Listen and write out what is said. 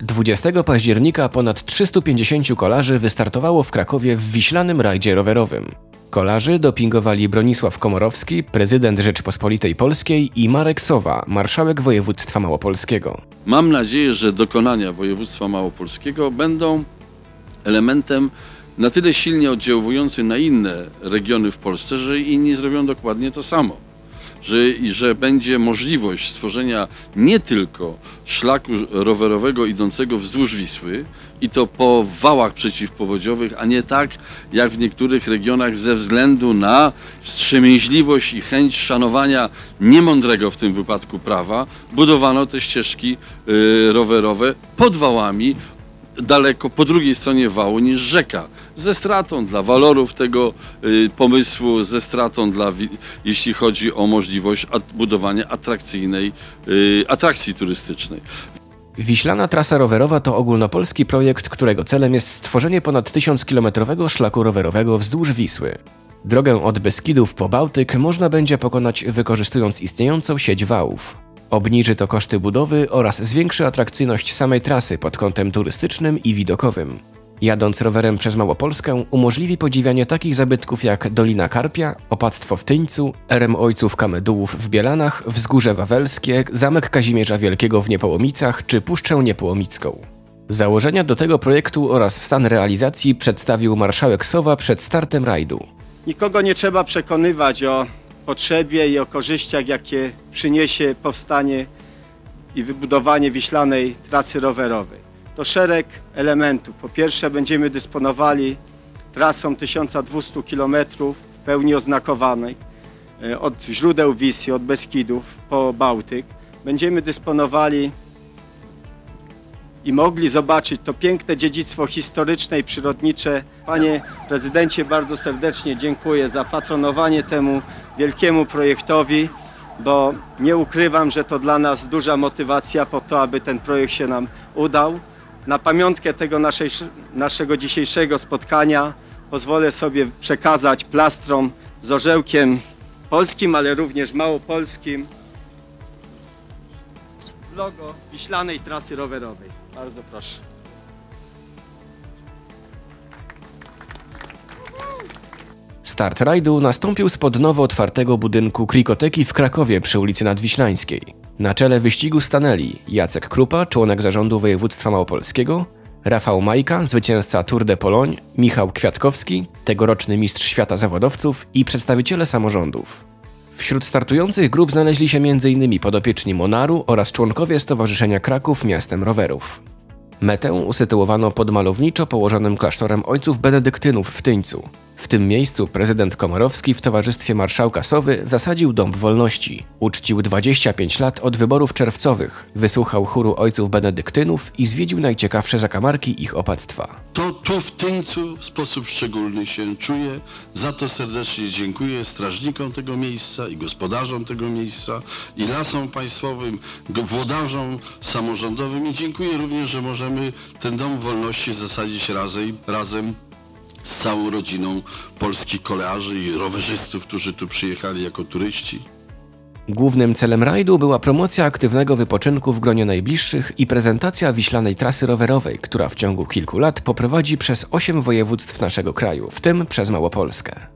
20 października ponad 350 kolarzy wystartowało w Krakowie w wiślanym rajdzie rowerowym. Kolarzy dopingowali Bronisław Komorowski, prezydent Rzeczypospolitej Polskiej i Marek Sowa, marszałek województwa małopolskiego. Mam nadzieję, że dokonania województwa małopolskiego będą elementem na tyle silnie oddziałującym na inne regiony w Polsce, że inni zrobią dokładnie to samo że, że będzie możliwość stworzenia nie tylko szlaku rowerowego idącego wzdłuż Wisły i to po wałach przeciwpowodziowych, a nie tak jak w niektórych regionach ze względu na wstrzemięźliwość i chęć szanowania niemądrego w tym wypadku prawa, budowano te ścieżki y, rowerowe pod wałami daleko po drugiej stronie wału niż rzeka. Ze stratą dla walorów tego y, pomysłu, ze stratą dla, jeśli chodzi o możliwość budowania atrakcyjnej, y, atrakcji turystycznej. Wiślana trasa rowerowa to ogólnopolski projekt, którego celem jest stworzenie ponad 1000-kilometrowego szlaku rowerowego wzdłuż Wisły. Drogę od Beskidów po Bałtyk można będzie pokonać wykorzystując istniejącą sieć wałów. Obniży to koszty budowy oraz zwiększy atrakcyjność samej trasy pod kątem turystycznym i widokowym. Jadąc rowerem przez Małopolskę umożliwi podziwianie takich zabytków jak Dolina Karpia, Opactwo w Tyńcu, Erem Ojców Kamedułów w Bielanach, Wzgórze Wawelskie, Zamek Kazimierza Wielkiego w Niepołomicach czy Puszczę Niepołomicką. Założenia do tego projektu oraz stan realizacji przedstawił marszałek Sowa przed startem rajdu. Nikogo nie trzeba przekonywać o potrzebie i o korzyściach, jakie przyniesie powstanie i wybudowanie wiślanej trasy rowerowej. To szereg elementów. Po pierwsze będziemy dysponowali trasą 1200 km w pełni oznakowanej e, od źródeł Wisy, od Beskidów po Bałtyk. Będziemy dysponowali i mogli zobaczyć to piękne dziedzictwo historyczne i przyrodnicze. Panie prezydencie, bardzo serdecznie dziękuję za patronowanie temu wielkiemu projektowi, bo nie ukrywam, że to dla nas duża motywacja po to, aby ten projekt się nam udał. Na pamiątkę tego naszej, naszego dzisiejszego spotkania pozwolę sobie przekazać plastrom z orzełkiem polskim, ale również małopolskim logo Wiślanej Trasy Rowerowej. Bardzo proszę. Start rajdu nastąpił spod nowo otwartego budynku Krikoteki w Krakowie przy ulicy Nadwiślańskiej. Na czele wyścigu stanęli Jacek Krupa, członek zarządu województwa małopolskiego, Rafał Majka, zwycięzca Tour de Pologne, Michał Kwiatkowski, tegoroczny mistrz świata zawodowców i przedstawiciele samorządów. Wśród startujących grup znaleźli się m.in. podopieczni Monaru oraz członkowie Stowarzyszenia Kraków Miastem Rowerów. Metę usytuowano pod malowniczo położonym klasztorem ojców benedyktynów w Tyńcu. W tym miejscu prezydent Komorowski w towarzystwie marszałka Sowy zasadził Dąb Wolności. Uczcił 25 lat od wyborów czerwcowych, wysłuchał chóru ojców benedyktynów i zwiedził najciekawsze zakamarki ich opactwa. To tu w Tyńcu w sposób szczególny się czuję. Za to serdecznie dziękuję strażnikom tego miejsca i gospodarzom tego miejsca i lasom państwowym, włodarzom samorządowym i dziękuję również, że możemy ten Dom Wolności zasadzić razem, razem z całą rodziną polskich kolearzy i rowerzystów, którzy tu przyjechali jako turyści. Głównym celem rajdu była promocja aktywnego wypoczynku w gronie najbliższych i prezentacja wiślanej trasy rowerowej, która w ciągu kilku lat poprowadzi przez osiem województw naszego kraju, w tym przez Małopolskę.